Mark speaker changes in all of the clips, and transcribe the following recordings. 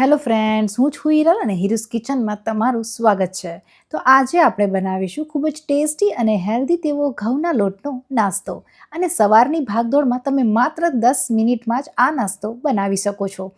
Speaker 1: Hello friends, હું છું હિરલ અને હિરુસ કિચનમાં તમારું સ્વાગત છે. તો આજે આપણે બનાવીશું ખૂબ જ ટેસ્ટી અને હેલ્ધી તેવો ઘઉંના લોટનો નાસ્તો. અને સવારની ભાગદોડમાં તમે માત્ર દસ મિનિટમાં જ આ નાસ્તો બનાવી શકો છો.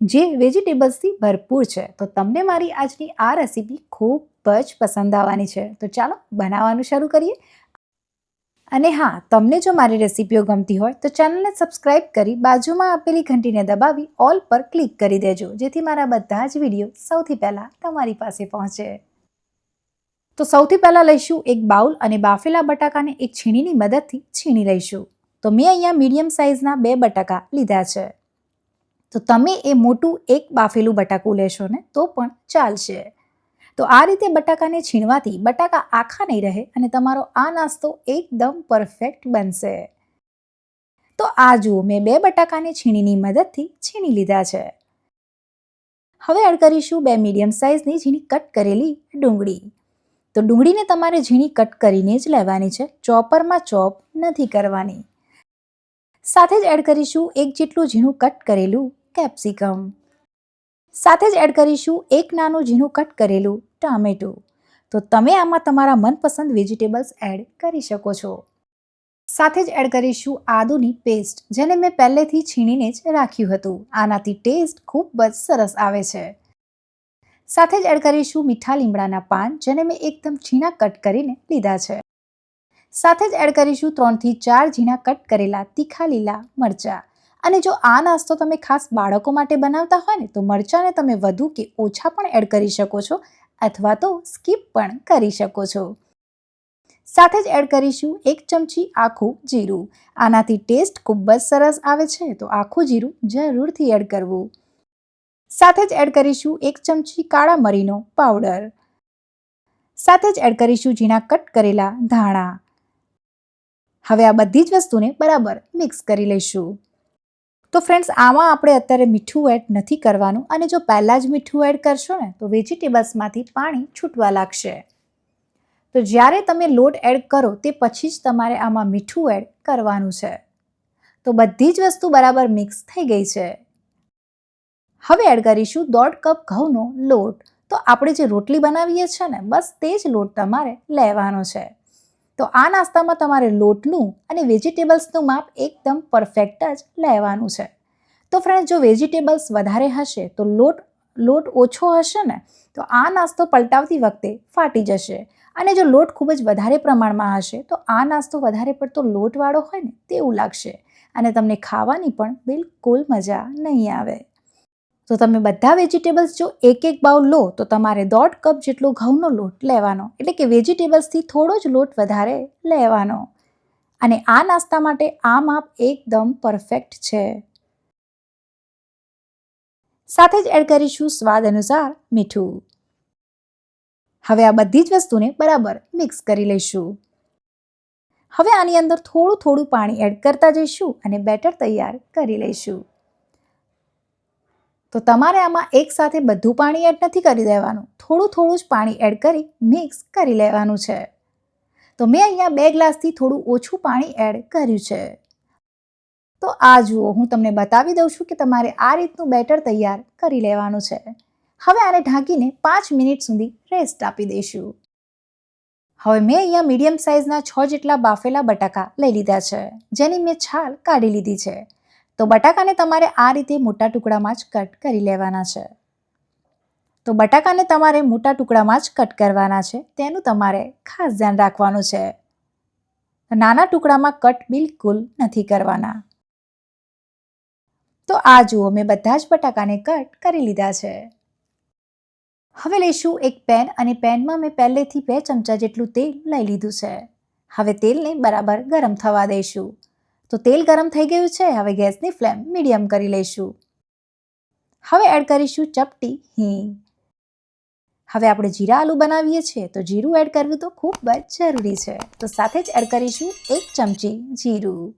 Speaker 1: જે વેજીટેબલ્સથી ભરપૂર છે. તો તમને મારી આજની આ રેસીપી ખૂબ જ પસંદ આવવાની છે. તો ચાલો બનાવવાનું શરૂ કરીએ. અને હા, તમને જો મારી રેસીપીઓ ગમતી હોય, તો ચેનલને સબસ્ક્રાઇબ કરી બાજુમાં આપેલી ઘંટીને દબાવી ઓલ પર ક્લિક કરી દેજો, જેથી મારા બધા જ વીડિયો સૌથી પહેલાં તમારી પાસે પહોંચે. તો સૌથી પહેલાં લઈશું એક બાઉલ અને બાફેલા બટાકાને એક છીણીની મદદથી છીણી લઈશું. તો મેં અહીંયા મીડિયમ સાઇઝના બે બટાકા લીધા છે. તો તમે એ મોટું એક બાફેલું બટાકું લેશો ને, તો પણ ચાલશે. તો આ રીતે બટાકાને છીણવાથી બટાકા આખા નહીં રહે અને તમારો આ નાસ્તો એકદમ પરફેક્ટ બનશે. તો આ જુઓ, મેં બે બટાકાને છીણીની મદદથી છીણી લીધા છે. હવે એડ કરીશું બે મીડિયમ સાઇઝની ઝીણી કટ કરેલી ડુંગળી. તો ડુંગળીને તમારે ઝીણી કટ કરીને જ લેવાની છે, ચોપરમાં ચોપ નથી કરવાની. સાથે જ એડ કરીશું એક જેટલું ઝીણું કટ કરેલું કેપ્સિકમ. સાથે જ એડ કરીશું એક નાનું ઝીણું કટ કરેલું ટામેટું. તો તમે આમાં તમારા મનપસંદ વેજીટેબલ્સ એડ કરી શકો છો. સાથે જ એડ કરીશું આદુની પેસ્ટ, જેને મેં પહેલેથી છીણીને જ રાખ્યું હતું. આનાથી ટેસ્ટ ખૂબ જ સરસ આવે છે. સાથે જ એડ કરીશું મીઠા લીમડાના પાન, જેને મેં એકદમ છીણા કટ કરીને લીધા છે. સાથે જ એડ કરીશું ત્રણથી ચાર ઝીણા કટ કરેલા તીખા લીલા મરચાં. અને જો આ નાસ્તો તમે ખાસ બાળકો માટે બનાવતા હોય ને, તો મરચાંને તમે વધુ કે ઓછા પણ એડ કરી શકો છો અથવા તો સ્કીપ પણ કરી શકો છો. સાથે જ એડ કરીશું એક ચમચી આખું જીરું. આનાથી ટેસ્ટ ખૂબ જ સરસ આવે છે, તો આખું જીરું જરૂરથી એડ કરવું. સાથે જ એડ કરીશું એક ચમચી કાળા મરીનો પાવડર. સાથે જ એડ કરીશું ઝીણા કટ કરેલા ધાણા. હવે આ બધી જ વસ્તુને બરાબર મિક્સ કરી લઈશું. તો ફ્રેન્ડ્સ આમાં આપણે અત્યારે મીઠું એડ નથી કરવાનું અને જો પહેલાં જ મીઠું એડ કરશો ને, તો વેજીટેબલ્સમાંથી પાણી છૂટવા લાગશે. તો જ્યારે તમે લોટ એડ કરો, તે પછી જ તમારે આમાં મીઠું એડ કરવાનું છે. તો બધી જ વસ્તુ બરાબર મિક્સ થઈ ગઈ છે. હવે એડ કરીશું દોઢ કપ ઘઉંનો લોટ. તો આપણે જે રોટલી બનાવીએ છીએ ને, બસ તે જ લોટ તમારે લેવાનો છે. તો આ નાસ્તામાં તમારે લોટનું અને વેજીટેબલ્સનું માપ એકદમ પરફેક્ટ જ લેવાનું છે. તો ફ્રેન્ડ જો વેજીટેબલ્સ વધારે હશે, તો લોટ લોટ ઓછો હશે ને, તો આ નાસ્તો પલટાવતી વખતે ફાટી જશે. અને જો લોટ ખૂબ જ વધારે પ્રમાણમાં હશે, તો આ નાસ્તો વધારે પડતો લોટવાળો હોય ને, તેવું લાગશે. અને તમને ખાવાની પણ બિલકુલ મજા નહીં આવે. તો તમે બધા વેજીટેબલ્સ જો એક એક બાઉલ લો, તો તમારે દોઢ કપ જેટલો ઘઉંનો લોટ લેવાનો. એટલે કે વેજીટેબલ્સથી થોડો જ લોટ વધારે લેવાનો. અને આ નાસ્તા માટે આ માપ એકદમ પરફેક્ટ છે. સાથે જ એડ કરીશું સ્વાદ અનુસાર મીઠું. હવે આ બધી જ વસ્તુને બરાબર મિક્સ કરી લઈશું. હવે આની અંદર થોડું થોડું પાણી એડ કરતા જઈશું અને બેટર તૈયાર કરી લઈશું. તો તમારે આમાં એકસાથે બધું પાણી એડ નથી કરી દેવાનું. થોડું થોડું જ પાણી એડ કરી મિક્સ કરી લેવાનું છે. તો મેં અહીંયા બે ગ્લાસથી થોડું ઓછું પાણી એડ કર્યું છે. તો આ જુઓ, હું તમને બતાવી દઉં છું કે તમારે આ રીતનું બેટર તૈયાર કરી લેવાનું છે. હવે આને ઢાંકીને પાંચ મિનિટ સુધી રેસ્ટ આપી દઈશું. હવે મેં અહીંયા મીડિયમ સાઇઝના છ જેટલા બાફેલા બટાકા લઈ લીધા છે, જેની મેં છાલ કાઢી લીધી છે. તો બટાકાને તમારે આ રીતે મોટા ટુકડામાં જ કટ કરી લેવાના છે. તો બટાકાને તમારે મોટા ટુકડામાં જ કટ કરવાના છે. તેનું તમારે ખાસ ધ્યાન રાખવાનું છે. નાના ટુકડામાં કટ બિલકુલ નથી કરવાના. તો આ જુઓ, મેં બધા જ બટાકાને કટ કરી લીધા છે. હવે લઈશું એક પેન અને પેનમાં મેં પહેલેથી બે ચમચા જેટલું તેલ લઈ લીધું છે. હવે તેલને બરાબર ગરમ થવા દઈશું. તો તેલ ગરમ થઈ ગયું છે, હવે ગેસની ફ્લેમ મીડિયમ કરી લઈશું. હવે એડ કરીશું ચપટી હિંગ. હવે આપણે જીરા આલુ બનાવીએ છીએ, તો જીરું એડ કરવું તો ખૂબ જ જરૂરી છે. તો સાથે જ એડ કરીશું એક ચમચી જીરું.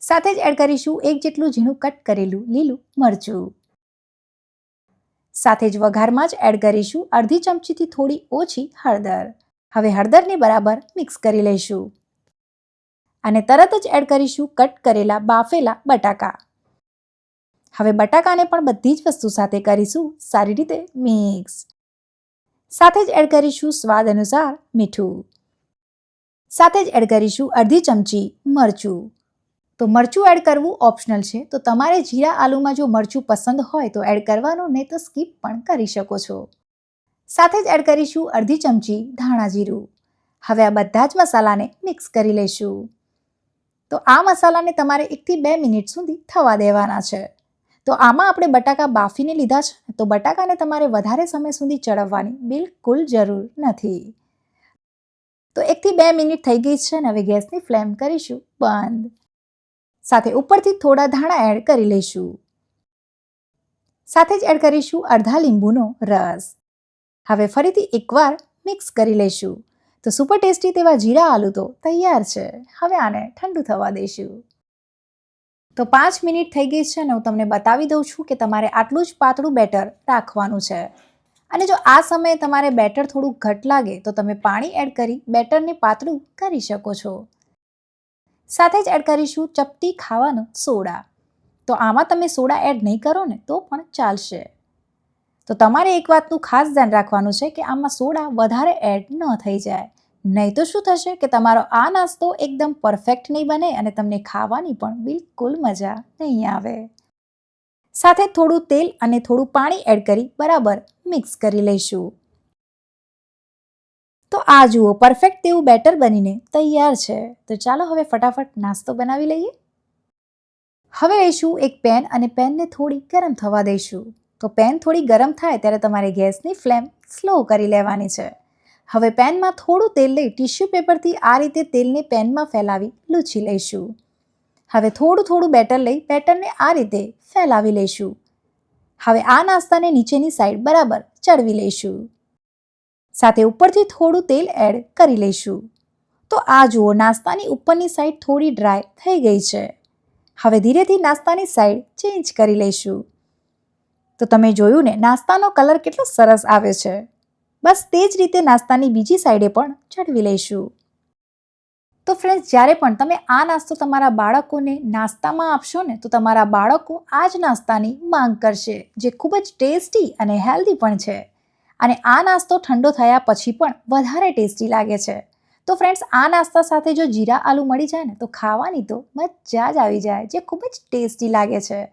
Speaker 1: સાથે જ એડ કરીશું એક જેટલું ઝીણું કટ કરેલું લીલું મરચું. સાથે જ વઘારમાં જ એડ કરીશું અડધી ચમચીથી થોડી ઓછી હળદર. હવે હળદરને બરાબર મિક્સ કરી લઈશું. અને તરત જ એડ કરીશું કટ કરેલા બાફેલા બટાકા. હવે બટાકાને પણ બધી જ વસ્તુ સાથે કરીશું સારી રીતે મિક્સ. સાથે જ એડ કરીશું સ્વાદ અનુસાર મીઠું. સાથે જ એડ કરીશું અડધી ચમચી મરચું. તો મરચું એડ કરવું ઓપ્શનલ છે. તો તમારે જીરા આલુમાં જો મરચું પસંદ હોય તો એડ કરવાનું નહીં તો સ્કીપ પણ કરી શકો છો. સાથે જ એડ કરીશું અડધી ચમચી ધાણા જીરું. હવે આ બધા જ મસાલાને મિક્સ કરી લઈશું. તો આ મસાલાને તમારે એકથી બે મિનિટ સુધી થવા દેવાના છે. તો આમાં આપણે બટાકા બાફીને લીધા છે. તો બટાકાને તમારે વધારે સમય સુધી ચડવવાની બિલકુલ જરૂર નથી. તો એકથી બે મિનિટ થઈ ગઈ છે ને હવે ગેસની ફ્લેમ કરીશું બંધ. સાથે ઉપરથી થોડા ધાણા એડ કરી લઈશું. સાથે જ એડ કરીશું અડધા લીંબુનો રસ. હવે ફરીથી એકવાર મિક્સ કરી લઈશું. તો સુપર ટેસ્ટી તેવા જીરા આલુ તો તૈયાર છે. હવે આને ઠંડુ થવા દઈશું. તો પાંચ મિનિટ થઈ ગઈ છે ને હું તમને બતાવી દઉં છું કે તમારે આટલું જ પાતળું બેટર રાખવાનું છે. અને જો આ સમયે તમારે બેટર થોડું ઘટ લાગે તો તમે પાણી એડ કરી બેટરને પાતળું કરી શકો છો. સાથે જ એડ કરીશું ચપટી ખાવાનો સોડા. તો આમાં તમે સોડા એડ નહીં કરો ને તો પણ ચાલશે. તો તમારે એક વાતનું ખાસ ધ્યાન રાખવાનું છે કે આમાં સોડા વધારે એડ ન થઈ જાય. નહીં તો શું થશે કે તમારો આ નાસ્તો એકદમ પરફેક્ટ નહીં બને અને તમને ખાવાની પણ બિલકુલ મજા નહીં આવે. સાથે થોડું તેલ અને થોડું પાણી એડ કરી બરાબર મિક્સ કરી લઈશું. તો આ જુઓ પરફેક્ટ તેવું બેટર બનીને તૈયાર છે. તો ચાલો હવે ફટાફટ નાસ્તો બનાવી લઈએ. હવે લઈશું એક પેન અને પેનને થોડી ગરમ થવા દઈશું. તો પેન થોડી ગરમ થાય ત્યારે તમારે ગેસની ફ્લેમ સ્લો કરી લેવાની છે. હવે પેનમાં થોડું તેલ લઈ ટિશ્યુ પેપરથી આ રીતે તેલને પેનમાં ફેલાવી લૂછી લઈશું. હવે થોડું થોડું બેટર લઈ બેટરને આ રીતે ફેલાવી લઈશું. હવે આ નાસ્તાને નીચેની સાઈડ બરાબર ચડવી લઈશું. સાથે ઉપરથી થોડું તેલ એડ કરી લઈશું. તો આ જુઓ, નાસ્તાની ઉપરની સાઈડ થોડી ડ્રાય થઈ ગઈ છે. હવે ધીરેથી નાસ્તાની સાઈડ ચેન્જ કરી લઈશું. તો તમે જોયું ને, નાસ્તાનો કલર કેટલો સરસ આવે છે. બસ તે જ રીતે નાસ્તાની બીજી સાઈડે પણ ચડવી લઈશું. તો ફ્રેન્ડ્સ જ્યારે પણ તમે આ નાસ્તો તમારા બાળકોને નાસ્તામાં આપશો ને, તો તમારા બાળકો આ જ નાસ્તાની માંગ કરશે, જે ખૂબ જ ટેસ્ટી અને હેલ્ધી પણ છે. અને આ નાસ્તો ઠંડો થયા પછી પણ વધારે ટેસ્ટી લાગે છે. તો ફ્રેન્ડ્સ આ નાસ્તા સાથે જો જીરા આલુ મળી જાય ને, તો ખાવાની તો મજા જ આવી જાય, જે ખૂબ જ ટેસ્ટી લાગે છે.